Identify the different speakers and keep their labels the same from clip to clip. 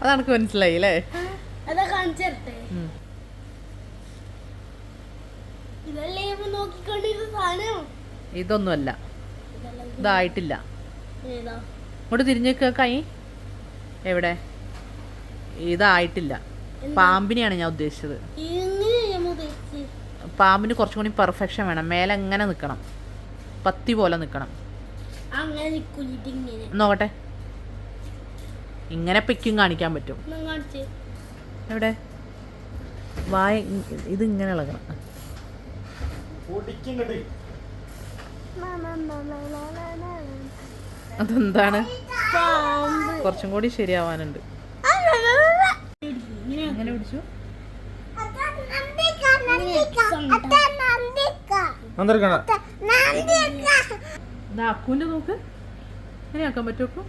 Speaker 1: അതെനിക്ക് മനസ്സിലായി അല്ലേ?
Speaker 2: അതാ കാണിച്ചു തരട്ടെ?
Speaker 1: ഇതൊന്നുമല്ല. ഇതായിട്ടില്ല. ഇങ്ങോട്ട് തിരിഞ്ഞേക്ക കൈ. എവിടെ? ഇതായിട്ടില്ല. പാമ്പിനെയാണ് ഞാൻ ഉദ്ദേശിച്ചത്. പാമ്പിന് കുറച്ചും കൂടി പെർഫെക്ഷൻ വേണം. മേലെ എങ്ങനെ നിൽക്കണം പത്തി പോലെ നിൽക്കണം നോക്കട്ടെ ഇങ്ങനെ പെക്കും കാണിക്കാൻ പറ്റും എവിടെ വായ ഇത് ഇങ്ങനെ ഇളകണം അതെന്താണ്
Speaker 2: പാമ്പ്
Speaker 1: കുറച്ചും കൂടി ശരിയാവാനുണ്ട് ഇങ്ങനെ പിടിച്ചു ഇത് അക്കുവിന്റെ നോക്ക്. ഇങ്ങനെ ആക്കാൻ പറ്റുമോ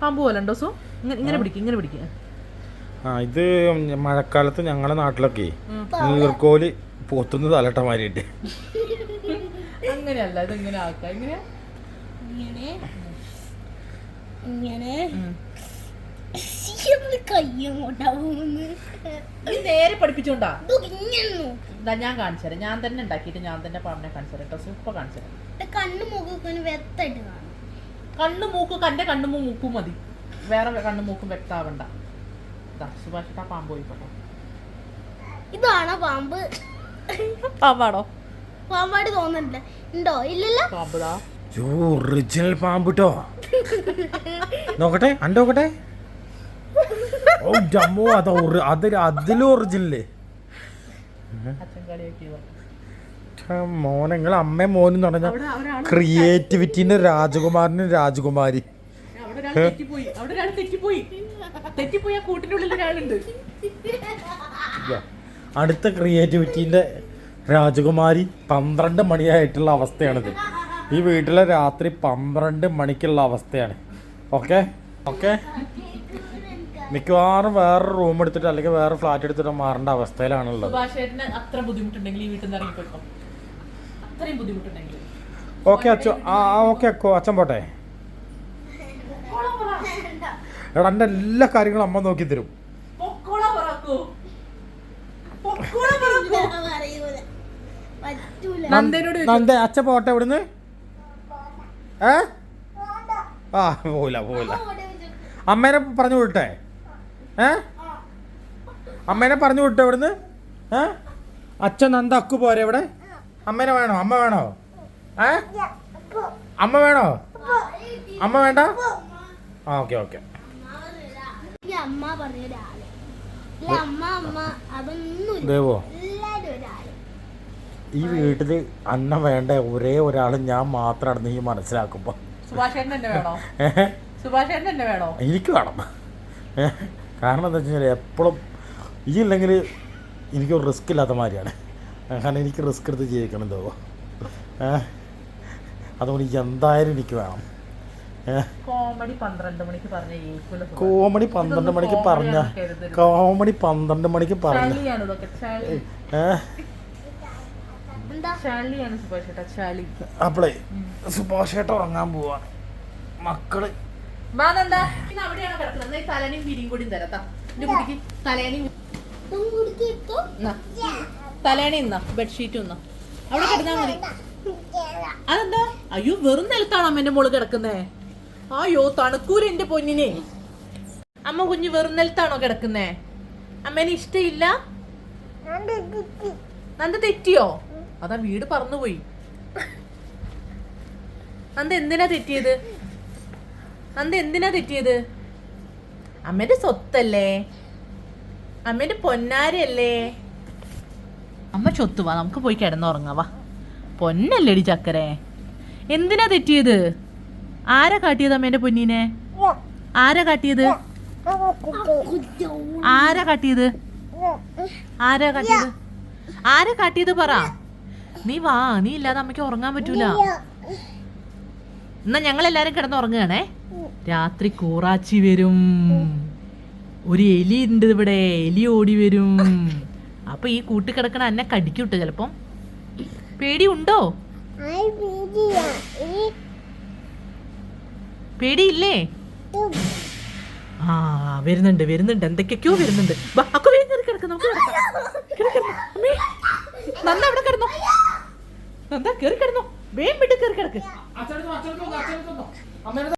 Speaker 1: പാമ്പ് പോലെ ഉണ്ടോ സോ? ഇങ്ങനെ ഇങ്ങനെ പിടിക്കും ഇങ്ങനെ പിടിക്കുക
Speaker 3: ആ ഇത് മഴക്കാലത്ത് ഞങ്ങളുടെ നാട്ടിലൊക്കെ നീർക്കോൽ പോത്തുന്ന തലട്ടമാരിട്ട്
Speaker 1: അങ്ങനെയല്ല ഇത് ഇങ്ങനെ ആക്കാം? ഇങ്ങനെ?
Speaker 2: ഇങ്ങനെ. ഇങ്ങനെ. ഈയമ്മ കൈ അങ്ങോട്ടാവുമെന്ന്
Speaker 1: നേരെ പഠിപ്പിച്ചോണ്ടാ ഞാൻ കാണിച്ചുതരാം. ഞാൻ തന്നെ ഉണ്ടാക്കിയിട്ട് ഞാൻ തന്നെ പാമ്പിനെ കാണിച്ചു തരാം കേട്ടോ. സൂപ്പർ കാണിച്ചു തരാം
Speaker 2: എന്റെ കണ്ണു മൂക്ക് വ്യക്തമായിട്ട് കാണും.
Speaker 1: കണ്ണു മൂക്ക് കന്റെ കണ്ണും മൂക്കും മതി. വേറെ കണ്ണു മൂക്കും വ്യക്തമാവണ്ട. ഇതാ സുഭാഷിട്ട് ആ പാമ്പ് പോയിക്കോട്ടോ.
Speaker 2: ഇതാണോ പാമ്പ്?
Speaker 1: പാമ്പാണോ?
Speaker 2: പാമ്പായിട്ട് തോന്നുന്നില്ല. ഉണ്ടോ? ഇല്ലല്ലോ.
Speaker 1: പാമ്പ് ദാ
Speaker 3: ഒറിജിനൽ പാമ്പിട്ടോ കേട്ടോ നോക്കട്ടെ ഓ ജമ്മോ അത് ഒറി- അത് അതിലും ഒറിജിനൽ.
Speaker 1: അച്ഛൻ കളിയാക്കി
Speaker 3: മോനെ നിങ്ങൾ പറഞ്ഞ ക്രിയേറ്റിവിറ്റിന്റെ രാജകുമാരനും രാജകുമാരി. അടുത്ത ക്രിയേറ്റിവിറ്റിന്റെ രാജകുമാരി പന്ത്രണ്ട് മണിയായിട്ടുള്ള അവസ്ഥയാണിത്. ഈ വീട്ടിലെ രാത്രി പന്ത്രണ്ട് മണിക്കുള്ള അവസ്ഥയാണ്. ഓക്കെ? ഓക്കെ? മിക്കവാറും വേറെ റൂം എടുത്തിട്ട് അല്ലെങ്കിൽ വേറെ ഫ്ലാറ്റ് എടുത്തിട്ട് മാറേണ്ട അവസ്ഥയിലാണുള്ളത്.
Speaker 1: സുഭാഷേട്ടന് അത്ര ബുദ്ധിമുട്ടുണ്ടെങ്കിൽ ഈ വീട്ടിൽ നിന്ന് ഇറങ്ങിപ്പോയിക്കോ? അത്രയും ബുദ്ധിമുട്ടുണ്ടെങ്കിൽ.
Speaker 3: ഓക്കെ അച്ഛൻ ആ ഓക്കെ അക്കോ അച്ഛൻ പോട്ടെ. എടാ എന്റെ എല്ലാ കാര്യങ്ങളും അമ്മ നോക്കി തരും.
Speaker 1: പൊക്കോളാ പറക്കൂ പൊക്കോളാ പറക്കൂ നന്ദനോട്
Speaker 3: നന്ദ അച്ഛൻ പോട്ടെ ഇവിടുന്ന്? ഏ? ആ പോല പോല അമ്മേനെ പറഞ്ഞു വിട്ടെ ഏ? അമ്മേനെ പറഞ്ഞു വിട്ടോ ഇവിടുന്ന്? ഏ? അച്ഛൻ നന്ദ അക്കു പോരെ ഇവിടെ? അമ്മേനെ വേണോ? അമ്മ വേണോ? ഏ? അമ്മ വേണോ? അമ്മ വേണ്ട? ആ ഓക്കെ ഓക്കെ.
Speaker 2: ഈ അമ്മ പറഞ്ഞ ഒരാൾ. ഈ അമ്മ അമ്മ അതൊന്നും
Speaker 3: ദേവോ. ഈ വീട്ടിൽ അന്ന വേണ്ട ഒരേ ഒരാൾ ഞാൻ മാത്രമാണ് നീ മനസ്സിലാക്കുമ്പോ.
Speaker 1: സുഭാഷേട്ടൻ തന്നെ വേണോ? സുഭാഷേട്ടൻ തന്നെ വേണോ?
Speaker 3: എനിക്ക് വേണം? കാരണം എന്താ വെച്ച് കഴിഞ്ഞാൽ എപ്പോഴും ഈ ഇല്ലെങ്കിൽ എനിക്കൊരു റിസ്ക് ഇല്ലാത്ത മാതിരിയാണ്. കാരണം എനിക്ക് റിസ്ക് എടുത്ത് ജീവിക്കണം എന്തോ. അതുകൊണ്ട് എനിക്ക് എന്തായാലും എനിക്ക് വേണം.
Speaker 1: കോമഡി പന്ത്രണ്ട് മണിക്ക് പറഞ്ഞ
Speaker 3: കോമഡി പന്ത്രണ്ട് മണിക്ക് പറഞ്ഞ കോമഡി പന്ത്രണ്ട് മണിക്ക് പറഞ്ഞ അപ്പളേ സുഭാഷേട്ട ഉറങ്ങാൻ പോവാണ്
Speaker 1: മക്കൾ അവിടെയാണ് കിടക്കുന്നത്? എന്നാ ഈ തലേനെയും പിരിയും കൂടി തരാം എന്റെ കുട്ടിക്ക് തലേനെയും
Speaker 2: ഇതും കുടിച്ചിട്ടോ
Speaker 1: തലേണ ഇന്നാ. ബെഡ്ഷീറ്റ് ഇന്നാ. അവിടെ കിടന്നാ മതി. അതെന്താ? അയ്യോ വെറും നിലത്താണോ അമ്മേന്റെ മോൾ കിടക്കുന്നേ. അയ്യോ തണുക്കൂല എന്റെ പൊന്നിനെ. അമ്മ കുഞ്ഞ് വെറും നിലത്താണോ കിടക്കുന്നേ? അമ്മേനെ ഇഷ്ടയില്ല? നന്ദ തെറ്റിയോ? അതാ വീട് പറന്നുപോയി. നന്ദ എന്തിനാ തെറ്റിയത്? നന്ദ എന്തിനാ തെറ്റിയത്? അമ്മേന്റെ സ്വത്തല്ലേ? അമ്മേന്റെ പൊന്നാരല്ലേ അമ്മ ചൊത്തു വാ നമുക്ക് പോയി കിടന്നുറങ്ങാവാ പൊന്നല്ലേ പൊന്നല്ലേടി ചക്കരെ. എന്തിനാ തെറ്റിയത്? ആരാ കാട്ടിയത് അമ്മേന്റെ പൊന്നിനെ? ആരാ കാട്ടിയത്? ആരാ കാട്ടിയത്? ആരാ കാട്ടിയത്? ആരാ കാട്ടിയത് പറ. നീ വാ നീ ഇല്ലാതെ അമ്മയ്ക്ക് ഉറങ്ങാൻ പറ്റൂല. എന്നാ ഞങ്ങൾ എല്ലാരും കിടന്നുറങ്ങുകയാണേ. രാത്രി കൂറാച്ചി വരും. ഒരു എലി ഉണ്ട് ഇവിടെ എലി ഓടി വരും. അപ്പൊ ഈ കൂട്ടി കിടക്കണ എന്നെ കടിക്കൂട്ടെ ചിലപ്പം. പേടി ഉണ്ടോ പേടിയില്ലേ? ആ വരുന്നുണ്ട് വരുന്നുണ്ട്. എന്തൊക്കെയൊക്കെയോ വരുന്നുണ്ട്. അക്കു വേഗം കയറി കിടക്ക് നമുക്ക് നന്ദ അവിടെ കിടന്നോ? നന്ദ കയറി കിടന്നോ. വേഗം വിട്ട് കയറി കിടക്ക്.